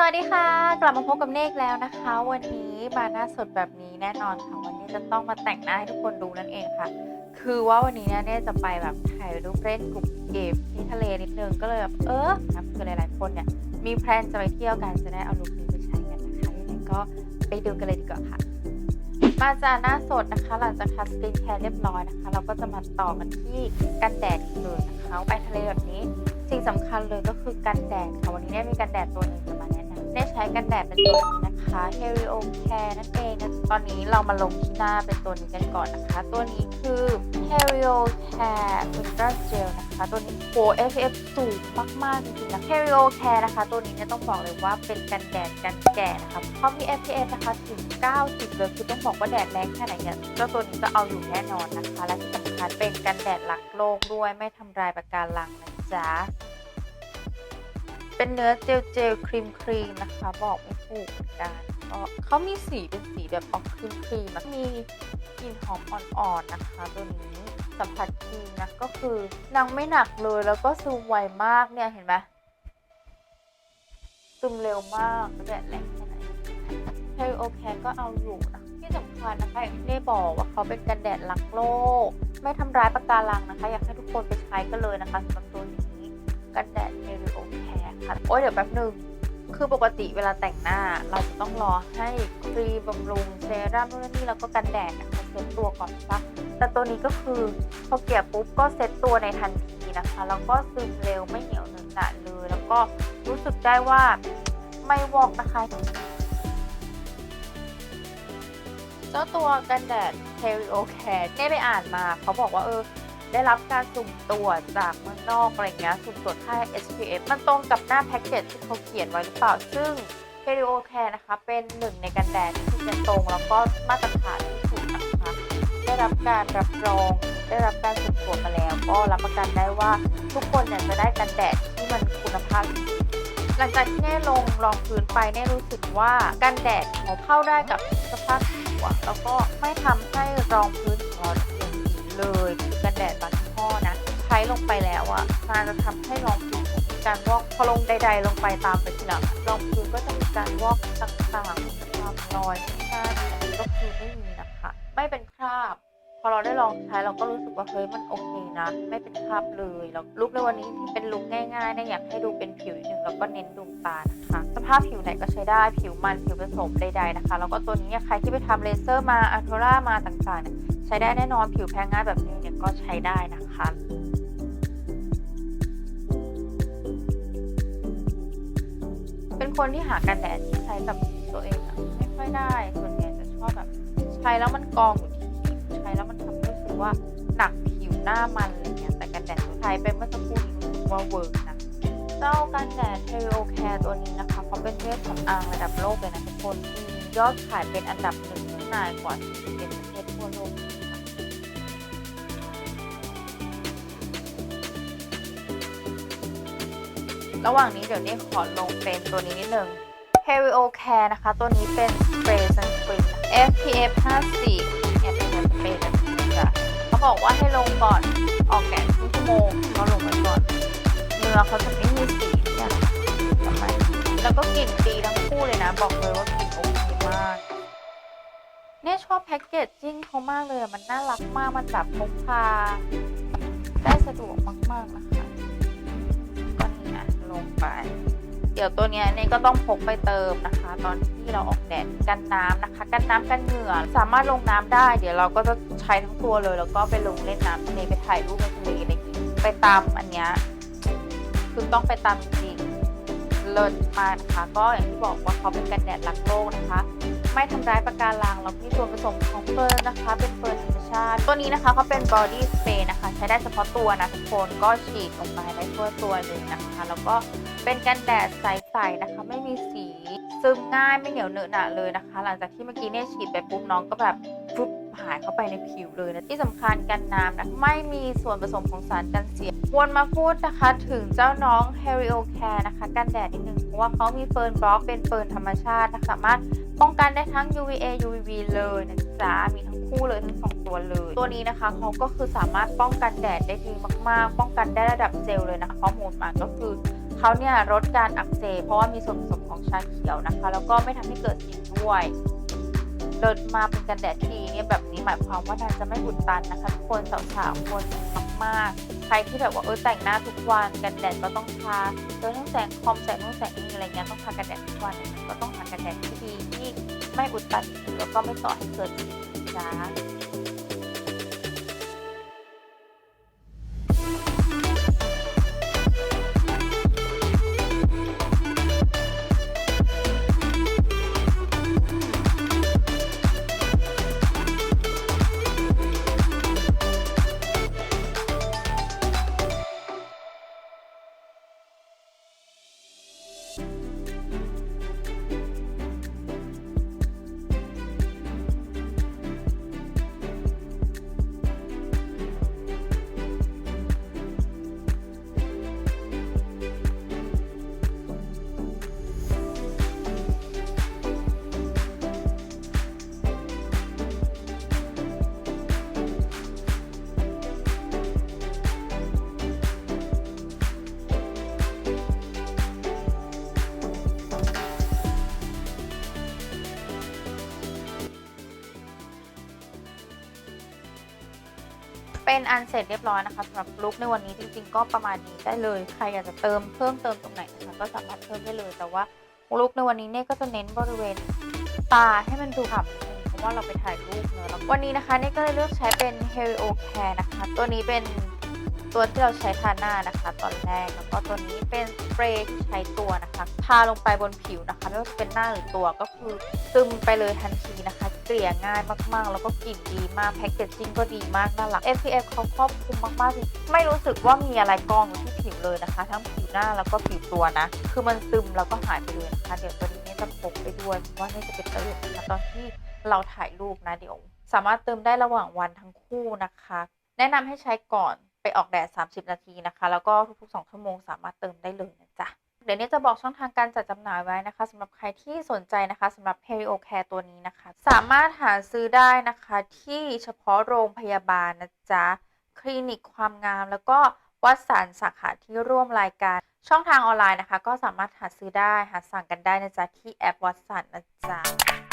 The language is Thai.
สวัสดีค่ะ กลับมาพบกับเนกแล้วนะคะ วันนี้มาหน้าสดแบบนี้แน่นอนค่ะวันนี้จะต้องมาแต่งหน้าให้ทุกคนดูนั่นเองค่ะ คือว่าวันนี้เนี่ยเนจะไปแบบถ่ายรูปเล่นกลุ่มเกมที่ทะเลนิดนึงก็เลยแบบเออนะคือหลายๆคนเนี่ยมีแพลนจะไปเที่ยวกันจะได้เอาลุคนี้ไปใช้กันนะคะยังไงก็ไปดูกันเลยดีกว่าค่ะมาจากหน้าสดนะคะ หลังจากทัสกินแคร์เรียบร้อยนะคะ เราก็จะมาต่อกันที่กันแดดกันเลยนะคะไปทะเลแบบนี้สิ่งสำคัญเลยก็คือกันแดดค่ะวันนี้เนี่ยมีกันแดดตัวหนึ่ง ได้ใช้กันแดดเป็นตัวนี้นะคะ Helio Care นั่นเองนะตอนนี้เรามาลงที่หน้าเป็นตัวนี้กันก่อนนะคะ ตัวนี้คือ Helio Care Ultra Gel นะคะ ตัวนี้โ SPF สูงมากๆจริงๆนะ Helio Care นะคะ ตัวนี้เนี่ยต้องบอกเลยว่าเป็นกันแดดกันแก่นะคะเพราะมี SPF นะคะถึง 90 เลยคือต้องบอกว่าแดดแรงแค่ไหนเนี่ยเจ้าตัวนี้ก็เอาอยู่แน่นอนนะคะ และที่สำคัญเป็นกันแดดรักโลกด้วยไม่ทำลายปะการังนะจ๊ะ เป็นเนื้อเจลเจลครีมครีมนะคะ บอกไม่ถูกเหมือนกันก็เขามีสีเป็นสีแบบออกครีมครีมมีกลิ่นหอมอ่อนๆนะคะตัวนี้สัมผัสครีนะก็คือนางไม่หนักเลยแล้วก็ซึมไวมากเนี่ยเห็นไหมซึมเร็วมากแดดแรงแค่ไหนเฮลโอแคก็เอาอยู่นะที่สำคัญนะคะอย่างที่ได้บอกว่าเขาเป็นกันแดดรักโลก ไม่ทำร้ายปะการังนะคะ อยากให้ทุกคนไปใช้กันเลยนะคะสำหรับตัวนี้กันแดด ค่ะ โอ้ยเดี๋ยวแป๊บหนึ่งคือปกติเวลาแต่งหน้าเราจะต้องรอให้ครีมบำรุงเซรั่มนู่นนี่แล้วก็กันแดดนะคะเซ็ตตัวก่อนปะแต่ตัวนี้ก็คือพอเกลี่ยปุ๊บก็เซ็ตตัวในทันทีนะคะแล้วก็ซึมเร็วไม่เหนียวเหนอะหนะเลย แล้วก็รู้สึกได้ว่าไม่วอกนะคะเจ้าตัวกันแดด h e r i o Care ได้ไปอ่านมา เขาบอกว่าเออ ได้รับการสุ่มตรวจจากเมืองนอกอะไรเงี้ยสุ่มตรวจค่า SPF มันตรงกับหน้าแพ็กเกจที่เขาเขียนไว้หรือเปล่า ซึ่ง h e r i o Care นะคะ เป็นหนึ่งในกันแดดที่เป็นตรงแล้วก็มาตรฐานที่ถูกนะคะ ได้รับการรับรอง ได้รับการสุ่มตรวจมาแล้ว ก็รับประกันได้ว่าทุกคนเนี่ยจะได้กันแดดที่มันคุณภาพหลังจากที่เน่ลงรองพื้นไปเน่รู้สึกว่ากันแดดเขาเข้าได้กับสภาพผิวแล้วก็ไม่ทำให้รองพื้นของเรา เลยกันแดดบางยี่ห้อนะ ใช้ลงไปแล้วอะมันจะทำให้รองพื้นมีการวอกพอลงใด ๆ ลงไปตามไปทีหลังอะรองพื้นก็จะมีการวอกต่างๆความรอยที่หน้าดีก็คือไม่มีนะคะ ไม่เป็นคราบพอเราได้ลองใช้เราก็รู้สึกว่าเฮ้ยมันโอเคนะ ไม่เป็นคราบเลยแล้วลุคในวันนี้ที่เป็นลุคง่ายๆเนี่ยอยากให้ดูเป็นผิวนิดนึงแล้วก็เน้นดวงตานะคะ สภาพผิวไหนก็ใช้ได้ผิวมันผิวผสมใดๆนะคะแล้วก็ตัวนี้ใครที่ไปทำเลเซอร์มาอัลโทรามาต่างๆเนี่ย ใช้ได้แน่นอนผิวแพ้ง่ายแบบนี้เนี่ยก็ใช้ได้นะคะเป็นคนที่หากันแดดที่ใช้กับตัวเองอะไม่ค่อยได้ ส่วนใหญ่จะชอบแบบ ใช้แล้วมันกองอยู่ที่ผิวใช้แล้วมันทำให้รู้สึกว่าหนักผิวหน้ามันอะไรเงี้ยแต่กันแดดที่ใช้ไปเมื่อสักครู่นี้รู้สึกว่าเวิร์กนะเจ้ากันแดด Helio Care ตัวนี้นะคะเขาเป็นเวชสำอางระดับโลกเลยนะทุกคน ยอดขายเป็นอันดับหนึ่ง ข้างในกว่า 41 ประเทศทั่วโลกระหว่างนี้เดี๋ยวนี้ขอลงเป็นตัวนี้นิดนึง Helio Care นะคะ ตัวนี้เป็นสเปรย์ซันสกรีน SPF 54เนี่ยเป็นสเปรย์แบบนี้จ้ะเขาบอกว่าให้ลงก่อนออกแดดครึ่งชั่วโมงก็ลงไปก่อนเนื้อเขาจะไม่มีสีเนี่ยทำไมแล้วก็กลิ่นดีทั้งคู่เลยนะ บอกเลยว่ากลิ่นโอเคมาก เนี่ยชอบแพ็กเกจจิ้งเขามากเลยมันน่ารักมากมันแบบพกพา ได้สะดวกมาก ๆ นะคะก็นี่นะลงไป เดี๋ยวตัวเนี้ยเนี่ยก็ต้องพกไปเติมนะคะ ตอนที่เราออกแดดกันน้ำนะคะ กันน้ำกันเหงื่อสามารถลงน้ำได้ เดี๋ยวเราก็จะใช้ทั้งตัวเลย แล้วก็ไปลงเล่นน้ำทะเลไปถ่ายรูปในทะเลอะไรอย่างงี้ไปตามอันเนี้ยคือต้องไปตามจริงเลิศมากนะคะ ก็อย่างที่บอกว่าเขาเป็นกันแดดรักโลกนะคะ ไม่ทำร้ายประการังแล้วมีส่วนผสมของเฟิร์นนะคะ เป็นเฟิร์นธรรมชาติ ตัวนี้นะคะเขาเป็นบอดี้สเปรย์นะคะ ใช้ได้เฉพาะตัวนะทุกคนก็ฉีดลงไปได้ทั่วตัวเลยนะคะ แล้วก็เป็นกันแดดใสๆนะคะ ไม่มีสีซึมง่ายไม่เหนียวเหนอะหนะเลยนะคะ หลังจากที่เมื่อกี้เนี่ยฉีดไปปุ๊บน้องก็แบบฟุบ หายเข้าไปในผิวเลยนะที่สำคัญกันน้ำนะไม่มีส่วนผสมของสารกันเสียวนมาพูดนะคะถึงเจ้าน้อง Helio Care นะคะ กันแดดนิดนึงเพราะว่าเขามีเฟิร์นบล็อกเป็นเฟิร์นธรรมชาตินะสามารถป้องกันได้ทั้ง UVA UVB เลยนะจ๊ะมีทั้งคู่เลยทั้งสองตัวเลย ตัวนี้นะคะเขาก็คือสามารถป้องกันแดดได้ดีมากๆ ป้องกันได้ระดับเซลเลยนะข้อมูลมาก็คือเขาเนี่ยลดการอักเสบเพราะว่ามีส่วนผสมของชาเขียวนะคะ แล้วก็ไม่ทำให้เกิดสิวด้วย เดินมาเป็นกันแดดที่ดีเนี่ยแบบนี้หมายความว่านางจะไม่อุดตันนะคะทุกคนสาวๆควรมากๆ ใครที่แบบว่าเออแต่งหน้าทุกวันกันแดดก็ต้องทาโดยทั้งแสงคอมแสงนู่นแสงนี่อะไรเงี้ยต้องทากันแดดทุกวันเนี่ยก็ต้องทากันแดดที่ดีที่ไม่อุดตันผิวแล้วก็ไม่ก่อให้เกิดสิวจ้า เป็นอันเสร็จเรียบร้อยนะคะสำหรับลุคในวันนี้จริงๆ ก็ประมาณนี้ได้เลย ใครอยากจะเติมเพิ่มเติมตรงไหนนะคะก็สามารถเพิ่มได้เลย แต่ว่าลุคในวันนี้เนี่ยก็จะเน้นบริเวณตาให้มันดูฉ่ำนิดนึงเพราะว่าเราไปถ่ายรูปเนอะววันนี้นะคะเนี่ยก็เลยเลือกใช้เป็น Helio Care นะคะ ตัวนี้เป็น ตัวที่เราใช้ทาหน้านะคะ ตอนแรกแล้วก็ตัวนี้เป็นสเปรย์ใช้ตัวนะคะทาลงไปบนผิวนะคะไม่ว่าจะเป็นหน้าหรือตัวก็คือซึมไปเลยทันทีนะคะ เกลี่ยง่ายมากๆ แล้วก็กลิ่นดีมากแพ็กเกจจิ้งก็ดีมากน่ารัก SPF เขาครอบคลุมมากๆจริงไม่รู้สึกว่ามีอะไรกองอยู่ที่ผิวเลยนะคะ ทั้งผิวหน้าแล้วก็ผิวตัวนะ คือมันซึมแล้วก็หายไปเลยนะคะ เดี๋ยวตัวนี้จะพกไปด้วยเพราะว่านี่จะเป็นประโยชน์นะคะตอนที่เราถ่ายรูปนะเดี๋ยว สามารถเติมได้ระหว่างวันทั้งคู่นะคะ แนะนำให้ใช้ก่อน ไปออกแดด 30 นาทีนะคะ แล้วก็ทุก ๆ 2 ชั่วโมงสามารถเติมได้เลยนะจ๊ะเดี๋ยวนี้จะบอกช่องทางการจัดจำหน่ายไว้นะคะสำหรับใครที่สนใจนะคะสำหรับ Perio Care ตัวนี้นะคะ สามารถหาซื้อได้นะคะที่เฉพาะโรงพยาบาลนะจ๊ะคลินิกความงาม แล้วก็วัดสารสาขาที่ร่วมรายการ ช่องทางออนไลน์นะคะ ก็สามารถหาซื้อได้หาสั่งกันได้นะจ๊ะที่แอปวัดสันนะจ๊ะ